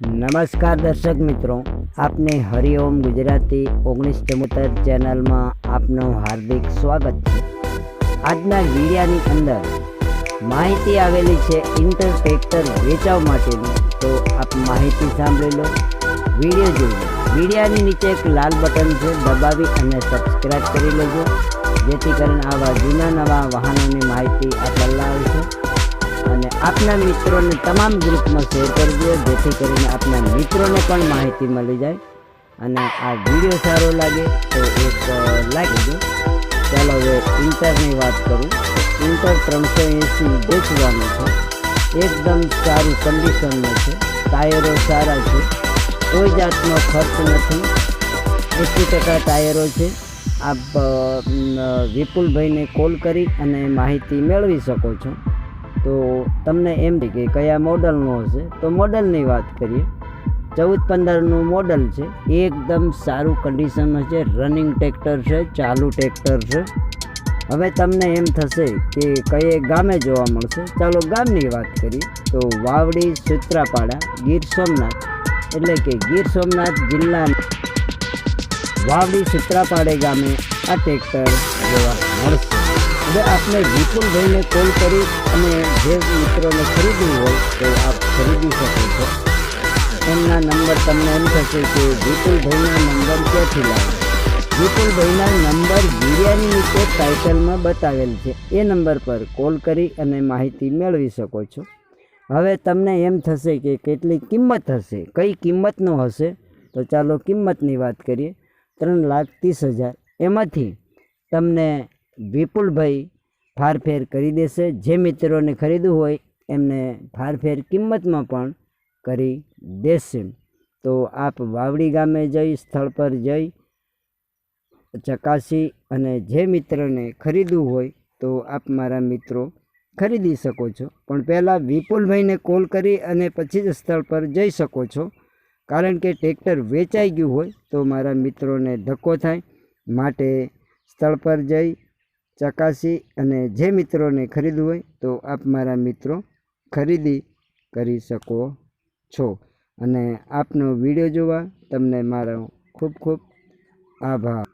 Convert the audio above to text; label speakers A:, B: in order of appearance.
A: નમસ્કાર દર્શક મિત્રો, આપને હરિઓમ ગુજરાતી ઓગણીસ ચમોતેર ચેનલમાં આપનું હાર્દિક સ્વાગત છે. આજના વિડિયાની અંદર માહિતી આવેલી છે ઇન્ટર ટ્રેક્ટર વેચાવ માટેની. તો આપ માહિતી સાંભળી લો, વીડિયો જોઈ વિડીયાની નીચે એક લાલ બટન છે, દબાવી અને સબસ્ક્રાઈબ કરી લેજો. જેથી કરીને આવા જૂના નવા વાહનોની માહિતી આપ લાવશે અને આપના મિત્રોને તમામ ગ્રુપમાં શેર કરજો, જેથી કરીને આપના મિત્રોને પણ માહિતી મળી જાય. અને આ વીડિયો સારો લાગે તો એક લાઈક દો. ચાલો હવે ઇન્ટરની વાત કરું. ઇન્ટર ત્રણસો એંસી વેચવાનું છે. એકદમ સારું કન્ડિશનમાં છે. ટાયરો સારા છે. કોઈ જાતનો ખર્ચ નથી. એંસી ટકા ટાયરો છે. આપ વિપુલભાઈને કોલ કરી અને માહિતી મેળવી શકો છો. તો તમને એમ કે કયા મોડલનું હશે? તો મોડલની વાત કરીએ. ચૌદ પંદરનું મોડલ છે. એકદમ સારું કન્ડિશનમાં છે રનિંગ ટ્રેક્ટર છે, ચાલુ ટ્રેક્ટર છે. હવે તમને એમ થશે કે કયે ગામે જોવા મળશે? ચાલો ગામની વાત કરીએ. તો વાવડી, સુત્રાપાડા, ગીર સોમનાથ. એટલે કે ગીર સોમનાથ જિલ્લા વાવડી, સુત્રાપાડે ગામે આ ટ્રેક્ટર જોવા મળશે. હવે આપને વિપુલભાઈને કોલ કરી અને જે મિત્રોને ખરીદવું હોય તો આપ ખરીદી શકો છો. એમના નંબર તમને એમ થશે કે વિપુલભાઈના નંબર ક્યાંથી લાવે વિપુલભાઈના નંબર બિરયાની નીચે ટાઇટલમાં બતાવેલ છે. એ નંબર પર કોલ કરી અને માહિતી મેળવી શકો છો. હવે તમને એમ થશે કે કેટલી કિંમત હશે? કઈ કિંમતનો હશે? તો ચાલો કિંમતની વાત કરીએ. ત્રણ લાખ ત્રીસ હજાર. એમાંથી તમને વિપુલભાઈ ફારફેર કરી દેશે. જે મિત્રોને ખરીદવું હોય એમને ફારફેર કિંમતમાં પણ કરી દેશે. તો આપ વાવડી ગામે જઈ, સ્થળ પર જઈ, ચકાસી અને જે મિત્રને ખરીદવું હોય તો આપ મારા મિત્રો ખરીદી શકો છો. પણ પહેલાં વિપુલભાઈને કોલ કરી અને પછી જ સ્થળ પર જઈ શકો છો. કારણ કે ટ્રેક્ટર વેચાઈ ગયું હોય તો મારા મિત્રોને ધક્કો થાય. માટે સ્થળ પર જઈ ચકાસી અને જે મિત્રોને ખરીદવું હોય તો આપ મારા મિત્રો ખરીદી કરી શકો છો. અને આપનો વીડિયો જોવા તમને મારો ખૂબ ખૂબ આભાર.